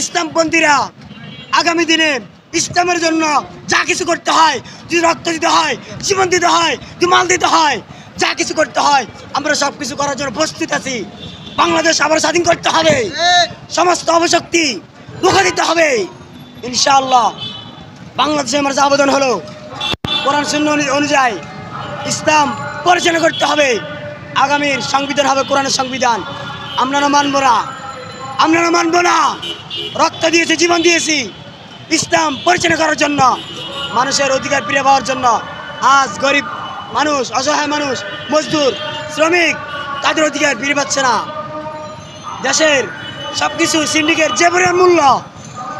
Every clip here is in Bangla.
ইসলামপন্থীরা আগামী দিনে ইসলামের জন্য যা কিছু করতে হয়, যদি রক্ত দিতে হয়, জীবন দিতে হয় মাল দিতে হয়, যা কিছু করতে হয়, আমরা সব কিছু করার জন্য প্রস্তুত আছি। বাংলাদেশ আবার স্বাধীন করতে হবে। সমস্ত অবশক্তি রুখে দিতে হবে। ইনশাআল্লাহ বাংলাদেশে আমার যে আবেদন হলো, কোরআন শূন্য অনুযায়ী ইসলাম পরিচালনা করতে হবে। আগামীর সংবিধান হবে কোরআনের সংবিধান। আমরা না না। আমরা মানবো না। রক্ত দিয়েছি, জীবন দিয়েছি। ইসলাম পরিচালনা করার জন্য, মানুষের অধিকার ফিরে পাওয়ার জন্য। আজ গরিব মানুষ, অসহায় মানুষ, মজদুর, শ্রমিক, তাদের অধিকার ফিরে পাচ্ছে না। দেশের সব কিছু সিন্ডিকেট যে পরিমাণ মূল্য,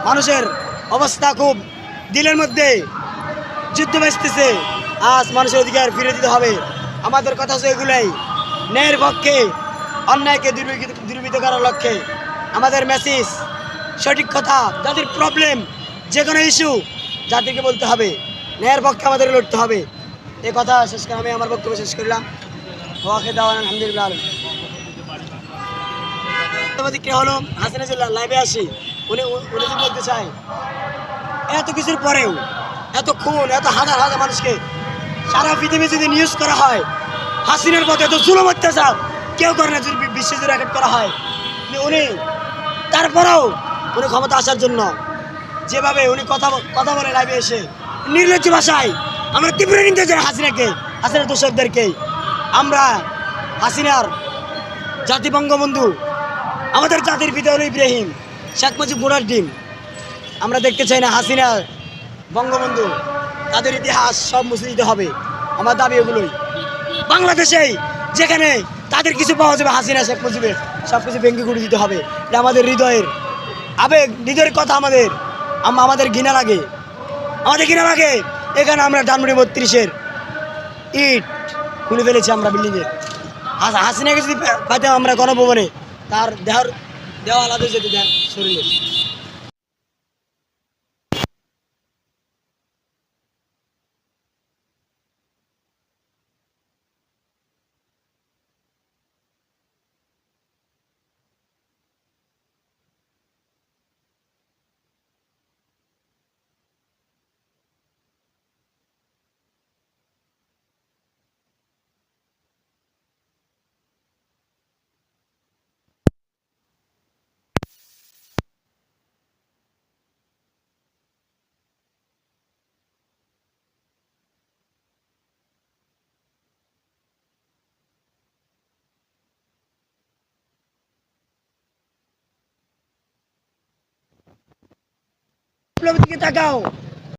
মানুষের অবস্থা খুব দিলের মধ্যে যুদ্ধ বেসতেছে আজ মানুষের অধিকার ফিরে দিতে হবে। আমাদের কথা হচ্ছে এগুলাই। ন্যায়ের পক্ষে অন্যায়কে দুর্বৃত্ত করার লক্ষ্যে। আমাদের মেসেজ সঠিক কথা, যাদের প্রবলেম যে কোনো ইস্যু জাতিকে বলতে হবে, ন্যায়ের পক্ষে আমাদের লড়তে হবে। এ কথা শেষ করে আমি আমার বক্তব্য শেষ করলাম। ওয়াকে দেওয়ান, আলহামদুলিল্লাহ প্রতিক্রিয়া হলো, হাসিনা যে লাইভে আসি। উনি উনি যে বলতে চায়, এত কিছুর পরেও, এত খুন, এত হাজার হাজার মানুষকে সারা পৃথিবী যদি নিউজ করা হয়, হাসিনার পথে এত জুলুম অত্যাচার, কেউ করে না যদি বিশ্বে যদি রেকর্ড করা হয়। উনি তারপরেও উনি ক্ষমতা আসার জন্য যেভাবে উনি কথা কথা বলে লাইভে এসে, নির্লজ্জ ভাষায় আমরা তীব্র নিন্দা জানাই হাসিনাকে হাসিনা দোষকদেরকে। আমরা হাসিনার জাতি বঙ্গবন্ধু, আমাদের জাতির পিতা হলো ইব্রাহিম, শেখ মুজিব বুড়ার ডিম আমরা দেখতে চাই না হাসিনা, বঙ্গবন্ধু, তাদের ইতিহাস সব মুছে দিতে হবে। আমার দাবি এগুলোই। বাংলাদেশেই যেখানে তাদের কিছু পাওয়া যাবে হাসিনা, শেখ মুজিবের। সব কিছু ভেঙ্গে গুড়ি দিতে হবে। এটা আমাদের হৃদয়ের আবেগ হৃদয়ের কথা আমাদের। আমাদের ঘৃণা লাগে। আমাদের ঘৃণা লাগে। এখানে আমরা জানুয়ারি বত্রিশের ইট খুলে ফেলেছি আমরা বিল্ডিংয়ে। হাসিনাকে যদি পাইতাম আমরা গণভবনে, তার দেহর দেওয়াল আলাদা যেতে দেয় শরীরে Upload kita gaw.